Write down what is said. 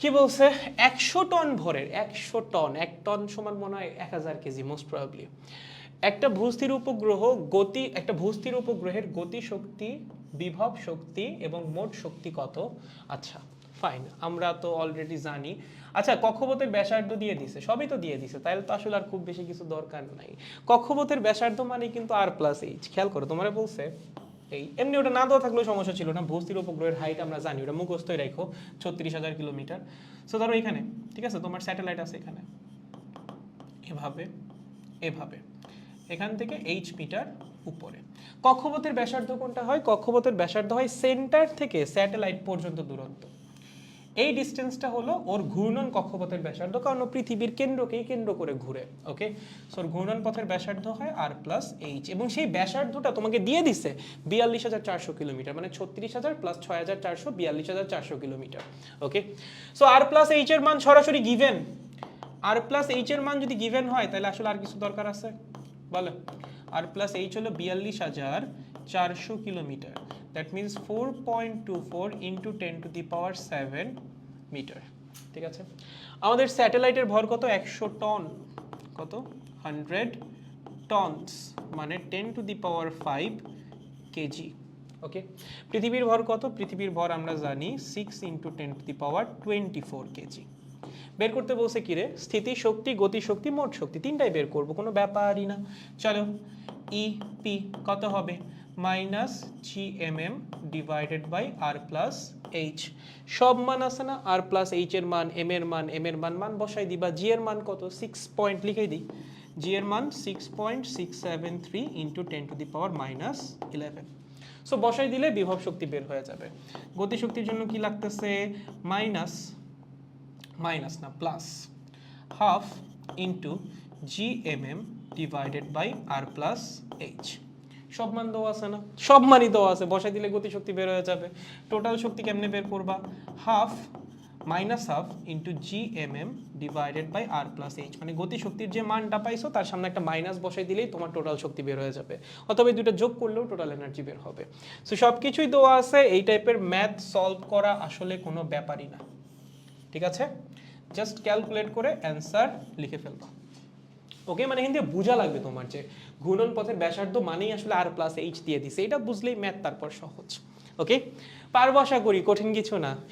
কি বলছে? একশো টন ভরের, একশো টন, এক টন সমান মনে হয় এক হাজার কেজি মোস্ট প্রবাবলি একটা ভূস্থির উপগ্রহ গতি, একটা ভূস্থির উপগ্রহের গতি শক্তি, বিভব শক্তি এবং মোট শক্তি কত? আচ্ছা ফাইন আমরা তো অলরেডি জানি। আচ্ছা কক্ষপথের ব্যাসার্ধ দিয়ে দিছে, সবই তো দিয়ে দিছে তাহলে তো আসলে আর খুব বেশি কিছু দরকার নাই। কক্ষপথের ব্যাসার্ধ মানে কিন্তু আর প্লাস এইচ খেয়াল করো, তোমারে বলছে এই এমনি ওটা না দেওয়া থাকলেও সমস্যা ছিল না। ভূস্থির উপগ্রহের হাইট আমরা জানি, ওটা মুখস্থই রাখো, ছত্রিশ হাজার কিলোমিটার। সো ধরো এখানে, ঠিক আছে? তোমার স্যাটেলাইট আছে এখানে। এভাবে এভাবে। এখান থেকে এইচ মিটার উপরে। কক্ষপথের ব্যাসার্ধ কোনটা হয়? কক্ষপথের ব্যাসার্ধ হয় সেন্টার থেকে স্যাটেলাইট পর্যন্ত দূরত্ব। এই ডিস্টেন্সটা হলো ওর ঘূর্ণন কক্ষপথের ব্যাসার্ধ, কারণ ও পৃথিবীর কেন্দ্রকেই কেন্দ্র করে ঘুরে ওকে সো ঘূর্ণন পথের ব্যাসার্ধ হয় আর প্লাস এইচ এবং সেই ব্যাসার্ধটা তোমাকে দিয়ে দিছে বিয়াল্লিশ হাজার চারশো কিলোমিটার মানে ছত্রিশ হাজার প্লাস ছয় হাজার চারশো বিয়াল্লিশ হাজার চারশো kilometre okay so R plus H এর মান সরাসরি গিভেন আর প্লাস এইচ এর মান যদি গিভেন হয়, তাহলে আসলে আর কিছু দরকার আছে? বলো। আর প্লাস এইচ হলো বিয়াল্লিশ হাজার চারশো kilometre. That means four point two four into ten to the power seven metre ঠিক আছে? আমাদের স্যাটেলাইটের ভর কত? একশো টন কত? হান্ড্রেড টনস মানে ten to the power five KG okay পৃথিবীর ভর কত? পৃথিবীর ভর আমরা জানি six into ten to the power twenty four KG বের করতে বলছে কি রে? স্থিতি শক্তি, গতি শক্তি, মোট শক্তি। তিনটাই বের করব, কোনো ব্যাপারই না। চলো ই পি কত হবে? Minus G M M divided by R plus H সব মান আছে না? আর প্লাস এইচ এর মান এম এর মান এম এর মান মান বসাই দিবা জি এর মান কত? সিক্স পয়েন্ট লিখে দিই। জি এর মান six point six seven three into ten to the power minus eleven so বসাই দিলে বিভব শক্তি বের হয়ে যাবে। গতিশক্তির জন্য কি লাগতেছে? মাইনাস মাইনাস না plus half into G M M divided by R plus H সব মান দেওয়া আছে না? সব মানই দেওয়া আছে। বসাই দিলে গতিশক্তি বের হয়ে যাবে। টোটাল শক্তি কেমনে বের করবা? Half minus half into G M M divided by R plus H মানে গতিশক্তির যে মানটা পাইছো, তার সামনে একটা মাইনাস বসাই দিলেই তোমার টোটাল শক্তি বের হয়ে যাবে। অথবা দুটো যোগ করলেও টোটাল এনার্জি বের হবে। সো সব কিছুই দেওয়া আছে। এই টাইপের ম্যাথ সলভ করা আসলে কোনো ব্যাপারই না। ঠিক আছে? জাস্ট ক্যালকুলেট করে অ্যান্সার লিখে ফেলবা। ওকে মানে কিন্তু বোঝা লাগবে তোমার যে ঘূর্ণন পথের ব্যাসার্ধ মানেই আসলে আর প্লাস এইচ দিয়ে দিছে। এটা বুঝলেই ম্যাথ তারপর সহজ। ওকে পারব আশা করি, কঠিন কিছু না।